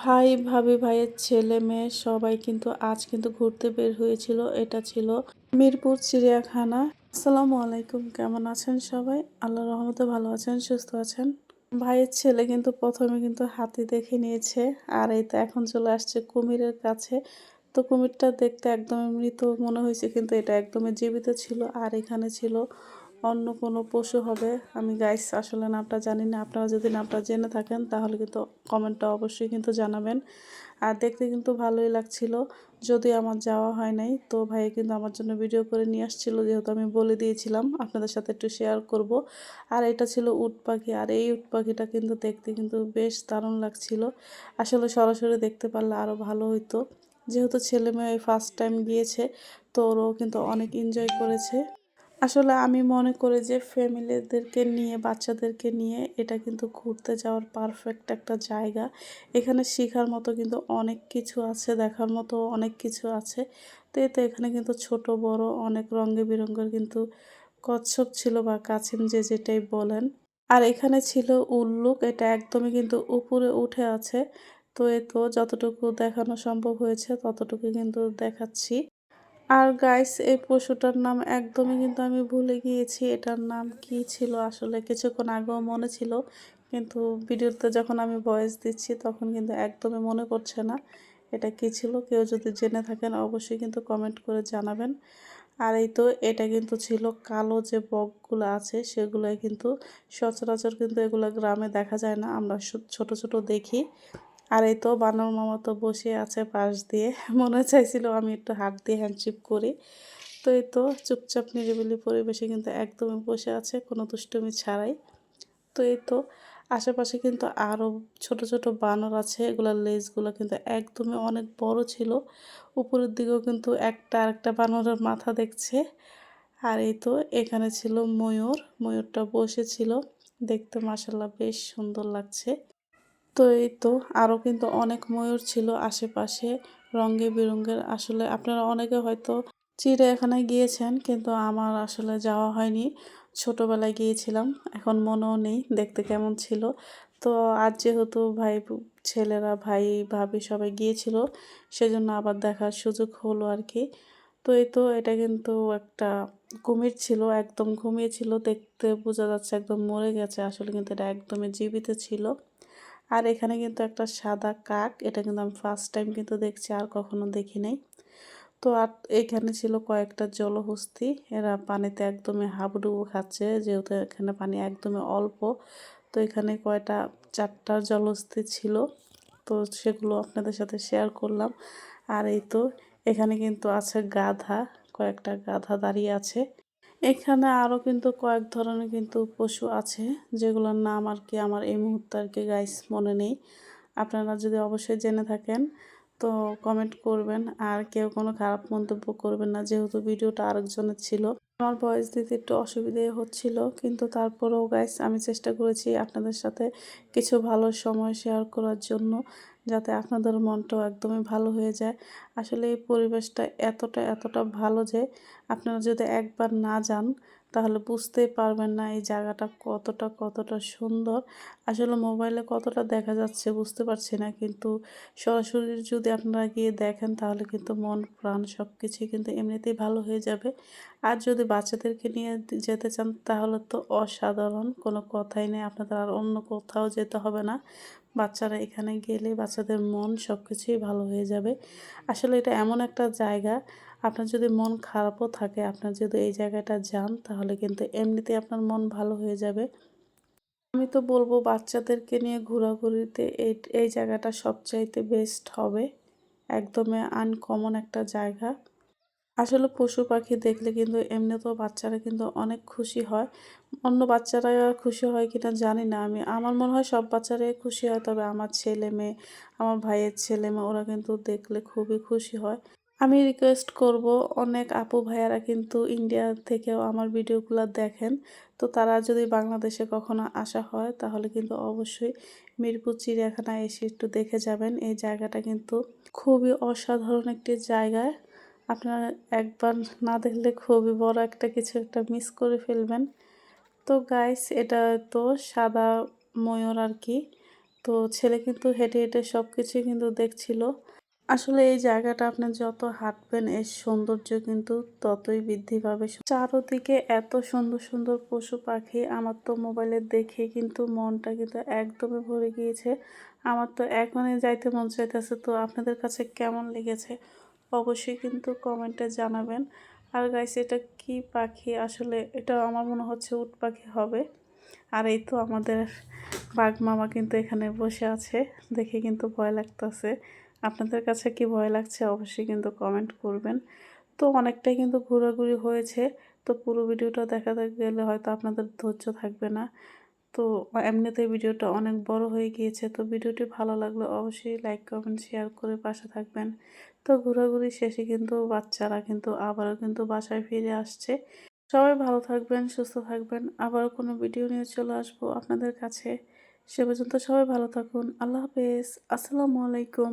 ভাই ভাবি ভাইয়ের ছেলে মেয়ে সবাই কিন্তু আজ কিন্তু ঘুরতে বের হয়েছিল। এটা ছিল মিরপুর চিড়িয়াখানা। আসসালামু আলাইকুম, কেমন আছেন সবাই? আল্লাহ রহমতে ভালো আছেন, সুস্থ আছেন? ভাইয়ের ছেলে কিন্তু প্রথমে কিন্তু হাতি দেখে নিয়েছে, আর এই তো এখন চলে আসছে কুমিরের কাছে। তো কুমিরটা দেখতে একদমই মৃত মনে হয়েছে, কিন্তু এটা একদমই জীবিত ছিল, আর এখানে ছিল অন্য কোনো পশু হবে। আমি গাইস আসলে নামটা জানি না। আপনারা যদি নামটা জেনে থাকেন, তাহলে কিন্তু কমেন্টটা অবশ্যই কিন্তু জানাবেন। আর দেখতে কিন্তু ভালোই লাগছিল। যদি আমার যাওয়া হয় নাই, তো ভাই কিন্তু আমার জন্য ভিডিও করে নিয়ে আসছিল, যেহেতু আমি বলে দিয়েছিলাম। আপনাদের সাথে একটু শেয়ার করব। আর এটা ছিল উট পাখি। আর এই উট পাখিটা কিন্তু দেখতে কিন্তু বেশ দারুণ লাগছিল। আসলে সরাসরি দেখতে পারলে আরও ভালো হইতো। যেহেতু ছেলে মেয়ে ফার্স্ট টাইম গিয়েছে, তো ওরাও কিন্তু অনেক এনজয় করেছে। আসলে আমি মনে করি যে ফ্যামিলিদেরকে নিয়ে, বাচ্চাদেরকে নিয়ে এটা কিন্তু ঘুরতে যাওয়ার পারফেক্ট একটা জায়গা। এখানে শেখার মতো কিন্তু অনেক কিছু আছে, দেখার মতো অনেক কিছু আছে। তো এতে এখানে কিন্তু ছোট, বড় অনেক রঙে বিরঙ্গের কিন্তু কচ্ছপ ছিল বা কাছিম যে যেটাই বলেন। আর এখানে ছিল উল্লুক, এটা একদমই কিন্তু উপরে উঠে আছে। তো এ তো যতটুকু দেখানো সম্ভব হয়েছে ততটুকু কিন্তু দেখাচ্ছি। আর গাইস এই পশুটার নাম একদমই কিন্তু আমি ভুলে গিয়েছি। এটার নাম কি ছিল? আসলে কিছুক্ষণ আগেও মনে ছিল, কিন্তু ভিডিওতে যখন আমি ভয়েস দিচ্ছি, তখন কিন্তু একদমই মনে পড়ছে না। এটা কি ছিল? কেউ যদি জেনে থাকেন, অবশ্যই কিন্তু কমেন্ট করে জানাবেন। আর এই তো, এটা কিন্তু ছিল কালো যে বকগুলো আছে, সেগুলোই কিন্তু সচরাচর কিন্তু এগুলো গ্রামে দেখা যায় না। আমরা ছোট ছোট দেখি। আর এই তো বানর মামা তো বসে আছে পাশ দিয়ে। মনে চাইছিল আমি একটু হাত দিয়ে হ্যান্ডশিপ করি। তো এই তো চুপচাপ নিরিবিলি পরিবেশে কিন্তু একদমই বসে আছে, কোনো দুষ্টুমি ছাড়াই। তো এই তো আশেপাশে কিন্তু আরও ছোট ছোট বানর আছে, এগুলোর লেজগুলো কিন্তু একদমই অনেক বড় ছিল। উপরের দিকেও কিন্তু একটা আরেকটা বানরের মাথা দেখছে। আর এই তো এখানে ছিল ময়ূর, ময়ূরটা বসেছিল দেখতে মাসাল্লাহ বেশ সুন্দর লাগছে। তো এই তো আরও কিন্তু অনেক ময়ূর ছিল আশেপাশে রঙে বেরঙের। আসলে আপনারা অনেকে হয়তো চিড়িয়াখানায় গিয়েছেন, কিন্তু আমার আসলে যাওয়া হয়নি। ছোটোবেলায় গিয়েছিলাম, এখন মনেও নেই দেখতে কেমন ছিল। তো আজ যেহেতু ভাই ছেলেরা, ভাই, ভাবি সবাই গিয়েছিল, সেজন্য আবার দেখার সুযোগ হলো আর কি। তো এই তো এটা কিন্তু একটা কুমির ছিল, একদম ঘুমিয়েছিল দেখতে বোঝা যাচ্ছে একদম মরে গেছে। আসলে কিন্তু এটা একদমই জীবিত ছিল। আর এখানে কিন্তু একটা সাদা কাক, এটা কিন্তু আমি ফার্স্ট টাইম কিন্তু দেখছি, আর কখনো দেখি নাই তো আর এখানে ছিল কয়েকটা জলহস্তি, এরা পানিতে একদমই হাবুডুবু খাচ্ছে, যেহেতু এখানে পানি একদমই অল্প। তো এখানে কয়টা, চারটা জলহস্তি ছিল, তো সেগুলো আপনাদের সাথে শেয়ার করলাম। আর এই তো, এখানে কিন্তু আছে গাধা, কয়েকটা গাধা দাঁড়িয়ে আছে। এখানে আরও কিন্তু কয়েক ধরনের কিন্তু পশু আছে, যেগুলোর নাম আর কি আমার এই মুহূর্তে আর কি গাইস মনে নেই। আপনারা যদি অবশ্যই জেনে থাকেন, তো কমেন্ট করবেন। আর কেউ কোনো খারাপ মন্তব্য করবেন না, যেহেতু ভিডিওটা আরেকজনের ছিল। আমার ভয়েস দিতে একটু অসুবিধে হচ্ছিল, কিন্তু তারপরেও গাইস আমি চেষ্টা করেছি আপনাদের সাথে কিছু ভালো সময় শেয়ার করার জন্য। যাতে আপনাদের মনটাও একদমই ভালো হয়ে যায়। আসলে এই পরিবেশটা এতটা এতটা ভালো যে আপনারা যদি একবার না যান তাহলে বুঝতেই পারবেন না এই জায়গাটা কতটা কতটা সুন্দর। আসলে মোবাইলে কতটা দেখা যাচ্ছে বুঝতে পারছি না, কিন্তু সরাসরি যদি আপনারা গিয়ে দেখেন তাহলে কিন্তু মন, প্রাণ সব কিছুই কিন্তু এমনিতেই ভালো হয়ে যাবে। আর যদি বাচ্চাদেরকে নিয়ে যেতে চান তাহলে তো অসাধারণ, কোনো কথাই নেই, আপনাদের আর অন্য কোথাও যেতে হবে না। বাচ্চারা এখানে গেলে বাচ্চাদের মন সব কিছুই ভালো হয়ে যাবে। আসলে এটা এমন একটা জায়গা আপনার যদি মন খারাপও থাকে, আপনার যদি এই জায়গাটা যান, তাহলে কিন্তু এমনিতে আপনার মন ভালো হয়ে যাবে। আমি তো বলব বাচ্চাদেরকে নিয়ে ঘোরাঘুরিতে এই এই জায়গাটা সবচাইতে বেস্ট হবে। একদমই আনকমন একটা জায়গা। আসলে পশু পাখি দেখলে কিন্তু এমনিতেও বাচ্চারা কিন্তু অনেক খুশি হয়। অন্য বাচ্চারা খুশি হয় কিনা জানি না। আমি, আমার মনে হয় সব বাচ্চারাই খুশি হয়, তবে আমার ছেলে মেয়ে, আমার ভাইয়ের ছেলে মেয়ে, ওরা কিন্তু দেখলে খুবই খুশি হয়। আমি রিকোয়েস্ট করব অনেক আপু ভাইয়ারা কিন্তু ইন্ডিয়া থেকেও আমার ভিডিওগুলো দেখেন। তো তারা যদি বাংলাদেশে কখনো আসা হয়, তাহলে কিন্তু অবশ্যই মিরপুর চিড়িয়াখানায় এসে একটু দেখে যাবেন। এই জায়গাটা কিন্তু খুবই অসাধারণ একটি জায়গায় আপনারা একবার না দেখলে খুবই বড় একটা কিছু একটা মিস করে ফেলবেন। তো গাইস এটা তো সাদা ময়ূর আর কি। তো ছেলে কিন্তু হেঁটে হেঁটে সব কিছুই কিন্তু দেখছিল। আসলে এই জায়গাটা আপনি যত হাঁটবেন, এর সৌন্দর্য কিন্তু ততই বৃদ্ধি পাবে। চারোদিকে এত সুন্দর সুন্দর পশু পাখি, আমার তো মোবাইলে দেখে কিন্তু মনটা কিন্তু একদমই ভরে গিয়েছে। আমার তো এখনই যাইতে মন চাইতেছে, তো আপনাদের কাছে কেমন লেগেছে অবশ্যই কিন্তু কমেন্টে জানাবেন। আর গাইস এটা কি পাখি? আসলে এটা আমার মনে হচ্ছে উট পাখি হবে। আর এই তো আমাদের বাঘ মামা কিন্তু এখানে বসে আছে, দেখে কিন্তু ভয় লাগতেছে। আপনাদের কাছে কি ভয় লাগছে অবশ্যই কিন্তু কমেন্ট করবেন। তো অনেকটাই কিন্তু ঘোরাঘুরি হয়েছে। তো পুরো ভিডিওটা দেখাতে গেলে হয়তো আপনাদের ধৈর্য থাকবে না। তো এমনিতে ভিডিওটা অনেক বড় হয়ে গিয়েছে। তো ভিডিওটি ভালো লাগলে অবশ্যই লাইক কমেন্ট শেয়ার করে পাশে থাকবেন। তো ঘোরাঘুরি শেষে কিন্তু বাচ্চারা কিন্তু আবারও কিন্তু বাসায় ফিরে আসছে। সবাই ভালো থাকবেন, সুস্থ থাকবেন। আবারও কোনো ভিডিও নিয়ে চলে আসব আপনাদের কাছে। সে পর্যন্ত সবাই ভালো থাকুন। আল্লাহ হাফেজ। আসসালামু আলাইকুম।